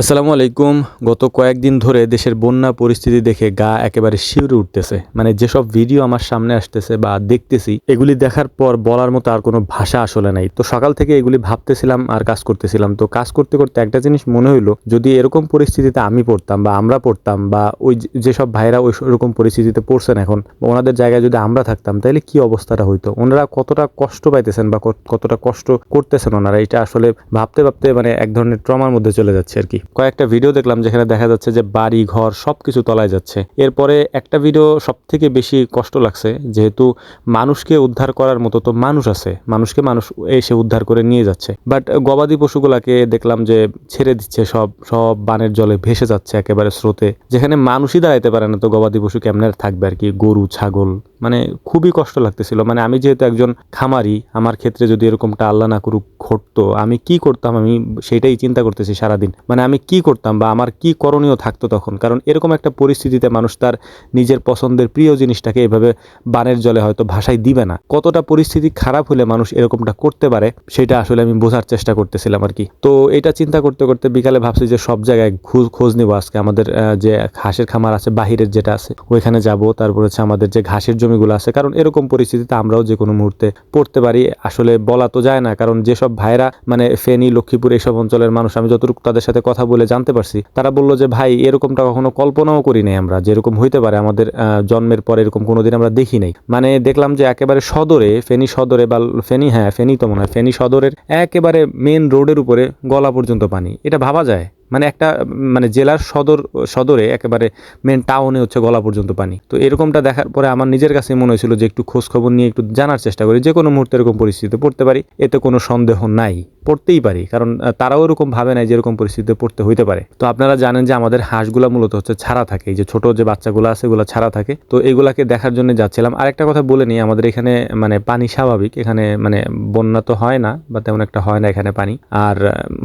আসসালামু আলাইকুম। গত কয়েকদিন ধরে দেশের বন্যা পরিস্থিতি দেখে গা একেবারে শিউরে উঠতেছে। মানে যেসব ভিডিও আমার সামনে আসতেছে বা দেখতেছি, এগুলি দেখার পর বলার মতো আর কোনো ভাষা আসলে নাই। তো সকাল থেকে এগুলি ভাবতেছিলাম আর কাজ করতেছিলাম। তো কাজ করতে করতে একটা জিনিস মনে হইল, যদি এরকম পরিস্থিতিতে আমি পড়তাম বা আমরা পড়তাম বা ওই যেসব ভাইরা ওই রকম পরিস্থিতিতে পড়ছেন এখন ওনাদের জায়গায় যদি আমরা থাকতাম তাহলে কি অবস্থাটা হইতো? ওনারা কতটা কষ্ট পাইতেছেন বা কতটা কষ্ট করতেছেন ওনারা? এটা আসলে ভাবতে ভাবতে মানে এক ধরনের ট্রমার মধ্যে চলে যাচ্ছে আর কি। কয়েকটা ভিডিও দেখলাম যেখানে দেখা যাচ্ছে যে বাড়ি, ঘর সবকিছু তলায় যাচ্ছে। এরপরে একটা ভিডিও সব থেকে বেশি কষ্ট লাগছে, যেহেতু মানুষকে উদ্ধার করার মতো তো মানুষ আছে। মানুষকে মানুষ এসে উদ্ধার করে নিয়ে যাচ্ছে। বাট গবাদি পশুগুলাকে দেখলাম যে ছেড়ে দিচ্ছে, সব সব বানের জলে ভেসে যাচ্ছে একেবারে স্রোতে। যেখানে মানুষই দাঁড়াইতে পারে না তো গবাদি পশু কেমনে থাকবে আর কি? গরু, ছাগল মানে খুবই কষ্ট লাগতেছিল। মানে আমি যেহেতু একজন খামারি, আমার ক্ষেত্রে যদি এরকমটা আল্লাহ না করুক, ঘটতো। আমি কি করতাম? আমি সেটাই চিন্তা করতেছি সারাদিন। মানে আমি কি করতাম বা আমার কি করণীয় থাকতো তখন? কারণ এরকম একটা পরিস্থিতিতে মানুষ তার নিজের পছন্দের প্রিয় জিনিসটাকে এভাবে বানের জলে হয়তো ভাষায় দিবে না। কতটা পরিস্থিতি খারাপ হলে মানুষ এরকমটা করতে পারে, সেটা আসলে আমি বোঝার চেষ্টা করতেছিলাম আর কি। তো এটা চিন্তা করতে করতে বিকালে ভাবছি যে সব জায়গায় খোঁজ খোঁজ নিবো আজকে। আমাদের যে ঘাসের খামার আছে, বাহিরের যেটা আছে, ওইখানে যাব। তারপর হচ্ছে আমাদের যে ঘাসের জমিগুলো আছে, কারণ এরকম পরিস্থিতিতে আমরাও যে কোনো মুহূর্তে পড়তে পারি, আসলে বলা তো যায় না। কারণ যেসব ভাইরা মানে ফেনী, লক্ষ্মীপুর এইসব অঞ্চলের মানুষ, আমি যতটুকু তাদের সাথে কথা বলে জানতে পারছি। তারা বলল যে, ভাই, এরকমটা কখনো কল্পনাও করি নাই আমরা। যেরকম হইতে পারে, আমাদের জন্মের পর এরকম কোনোদিন আমরা দেখি নাই। মানে দেখলাম যে, একেবারে সদরে, ফেনি সদরে বা ফেনি হ্যাঁ ফেনি তো মনে হয় ফেনি সদরের একেবারে মেন রোডের উপরে গলা পর্যন্ত পানি। এটা ভাবা যায়? মানে একটা মানে জেলার সদর, সদরে একেবারে মেন টাউনে হচ্ছে গলা পর্যন্ত পানি। তো এরকমটা দেখার পরে আমার নিজের কাছে মনে হয়েছিল যে একটু খোঁজ খবর নিয়ে একটু জানার চেষ্টা করি। যে কোনো মুহূর্তে এরকম পরিস্থিতিতে পড়তে পারি, এতে কোনো সন্দেহ নাই। পড়তেই পারি, কারণ তারাও এরকম ভাবে নাই যে এরকম পরিস্থিতিতে পড়তে হইতে পারে। তো আপনারা জানেন যে আমাদের হাঁসগুলা মূলত হচ্ছে ছাড়া থাকে। এই যে ছোট যে বাচ্চাগুলো আছে, এগুলো ছাড়া থাকে। তো এগুলাকে দেখার জন্য যাচ্ছিলাম। আরেকটা কথা বলে নিই, আমাদের এখানে মানে পানি স্বাভাবিক। এখানে মানে বন্যা তো হয় না, বা তেমন একটা হয় না এখানে পানি। আর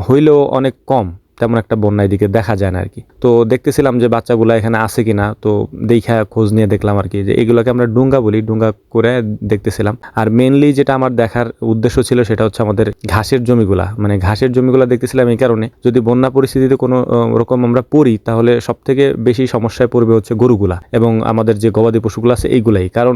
হইলেও অনেক কম। তেমন একটা বন্যা এদিকে দেখা যায় না আর কি। তো দেখতেছিলাম যে বাচ্চাগুলো এখানে আছে কিনা, তো দেখা খোঁজ নিয়ে দেখলাম আর কি যে এগুলোকে আমরা ডুঙ্গা বলি, ডুঙ্গা করে দেখতেছিলাম। আর মেনলি যেটা আমার দেখার উদ্দেশ্য ছিল সেটা হচ্ছে আমাদের ঘাসের জমিগুলা। মানে ঘাসের জমিগুলা দেখতেছিলাম এই কারণে, যদি বন্যা পরিস্থিতিতে কোনো রকম আমরা পড়ি, তাহলে সব থেকে বেশি সমস্যায় পড়বে হচ্ছে গরুগুলা এবং আমাদের যে গবাদি পশুগুলো আছে এইগুলাই। কারণ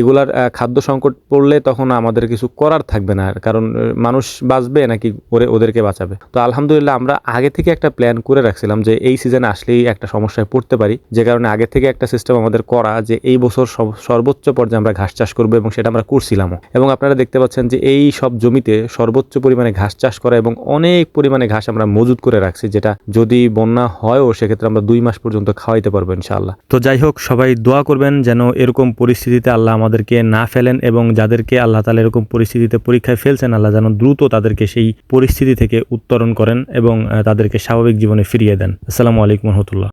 এগুলার খাদ্য সংকট পড়লে তখন আমাদের কিছু করার থাকবে না। কারণ মানুষ বাঁচবে নাকি ওরে, ওদেরকে বাঁচাবে? তো আলহামদুলিল্লাহ আমরা আগে থেকে একটা প্ল্যান করে রাখছিলাম যে এই সিজনে আসলেই একটা সমস্যায় পড়তে পারি। যে কারণে আগে থেকে একটা সিস্টেম আমাদের করা যে এই বছর সর্বোচ্চ পর্যায়ে আমরা ঘাস চাষ করব এবং সেটা আমরা করছিলামও। এবং আপনারা দেখতে পাচ্ছেন যে এই সব জমিতে সর্বোচ্চ পরিমাণে ঘাস চাষ করা এবং অনেক পরিমাণে ঘাস আমরা মজুত করে রাখছি যেটা যদি বন্যা হয়ও সেক্ষেত্রে আমরা দুই মাস পর্যন্ত খাওয়াইতে পারব ইনশাআল্লাহ। তো যাই হোক সবাই দোয়া করবেন যেন এরকম পরিস্থিতিতে আল্লাহ আমাদেরকে না ফেলেন এবং যাদেরকে আল্লাহ তালা এরকম পরিস্থিতিতে পরীক্ষায় ফেলছেন আল্লাহ যেন দ্রুত তাদেরকে সেই পরিস্থিতি থেকে উত্তরণ করেন এবং আহ, তাদেরকে স্বাভাবিক জীবনে ফিরিয়ে দেন। আসসালামু আলাইকুম রহমতুল্লাহ।